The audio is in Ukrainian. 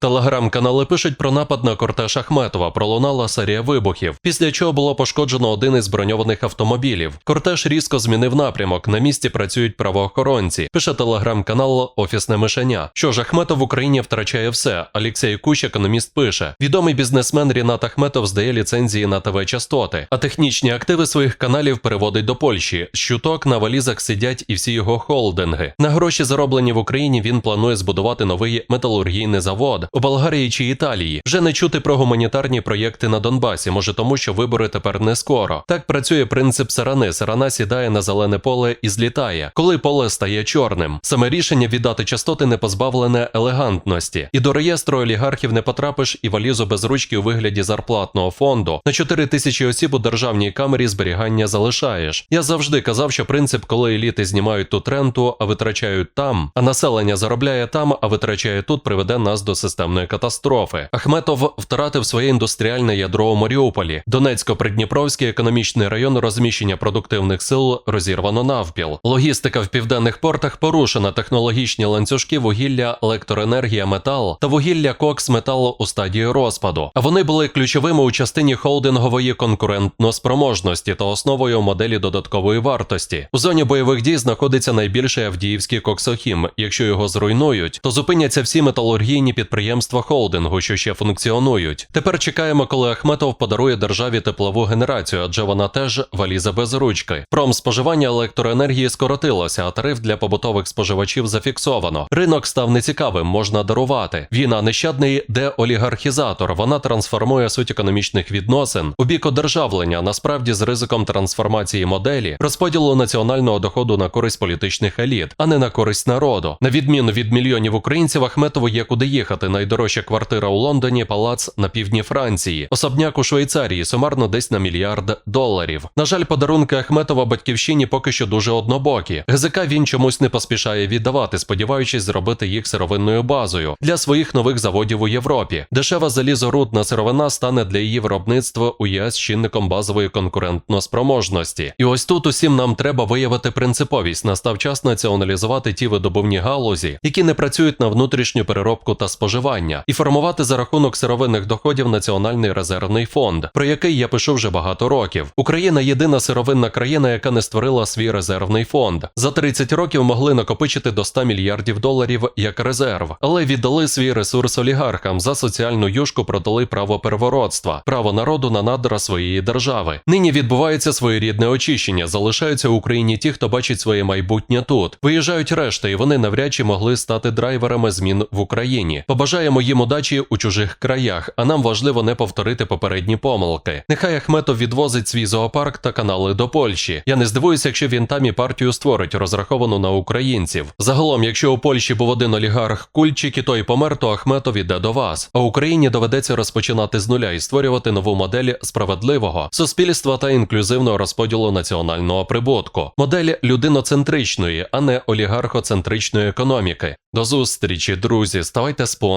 Телеграм-канали пишуть про напад на кортеж Ахметова, пролунала серія вибухів, після чого було пошкоджено один із броньованих автомобілів. Кортеж різко змінив напрямок. На місці працюють правоохоронці. Пише телеграм-канал Офісне мишеня. Що ж, Ахметов в Україні втрачає все. Олексій Кущ, економіст, пише: відомий бізнесмен Рінат Ахметов здає ліцензії на ТВ частоти, а технічні активи своїх каналів переводить до Польщі. Щуток на валізах сидять і всі його холдинги. На гроші, зароблені в Україні, він планує збудувати новий металургійний завод у Болгарії чи Італії. Вже не чути про гуманітарні проєкти на Донбасі, може тому, що вибори тепер не скоро. Так працює принцип сарани. Сарана сідає на зелене поле і злітає, коли поле стає чорним. Саме рішення віддати частоти не позбавлене елегантності. І до реєстру олігархів не потрапиш, і валізу без ручки у вигляді зарплатного фонду на 4 тисячі осіб у державній камері зберігання залишаєш. Я завжди казав, що принцип, коли еліти знімають тут ренту, а витрачають там, а населення заробляє там, а витрачає тут, приведе нас до системної катастрофи. Ахметов втратив своє індустріальне ядро у Маріуполі. Донецько-Придніпровський економічний район розміщення продуктивних сил розірвано навпіл. Логістика в південних портах порушена. Технологічні ланцюжки вугілля, електроенергія, метал та вугілля кокс металу у стадії розпаду. А вони були ключовими у частині холдингової конкурентноспроможності та основою моделі додаткової вартості. У зоні бойових дій знаходиться найбільший Авдіївський коксохім. Якщо його зруйнують, то зупиняться всі металургійні підприємства холдингу, що ще функціонують. Тепер чекаємо, коли Ахметов подарує державі теплову генерацію, адже вона теж валіза без ручки. Промспоживання електроенергії скоротилося, а тариф для побутових споживачів зафіксовано. Ринок став нецікавим, можна дарувати. Війна нещадний деолігархізатор. Вона трансформує суть економічних відносин у бік одержавлення, насправді з ризиком трансформації моделі, розподілу національного доходу на користь політичних еліт, а не на користь народу. На відміну від мільйонів українців, Ахметову є куди їхати. Найдорожча квартира у Лондоні, палац на півдні Франції, особняк у Швейцарії, сумарно десь на мільярд доларів. На жаль, подарунки Ахметова батьківщині поки що дуже однобокі. ГЗК він чомусь не поспішає віддавати, сподіваючись зробити їх сировинною базою для своїх нових заводів у Європі. Дешева залізорудна сировина стане для її виробництва у ЄС чинником базової конкурентноспроможності. І ось тут усім нам треба виявити принциповість. Настав час націоналізувати ті видобувні галузі, які не працюють на внутрішню переробку та споживання, і формувати за рахунок сировинних доходів національний резервний фонд, про який я пишу вже багато років. Україна єдина сировинна країна, яка не створила свій резервний фонд. За 30 років могли накопичити до 100 мільярдів доларів як резерв, але віддали свій ресурс олігархам за соціальну юшку продали право первородства, право народу на надра своєї держави. Нині відбувається своєрідне очищення. Залишаються в Україні ті, хто бачить своє майбутнє тут. Виїжджають решта, і вони навряд чи могли стати драйверами змін в Україні. Побажаємо їм удачі у чужих краях, а нам важливо не повторити попередні помилки. Нехай Ахметов відвозить свій зоопарк та канали до Польщі. Я не здивуюся, якщо він там і партію створить, розраховану на українців. Загалом, якщо у Польщі був один олігарх Кульчик і той помер, то Ахметов іде до вас. А Україні доведеться розпочинати з нуля і створювати нову модель справедливого суспільства та інклюзивного розподілу національного прибутку, модель людиноцентричної, а не олігархоцентричної економіки. До зустрічі, друзі. Ставайте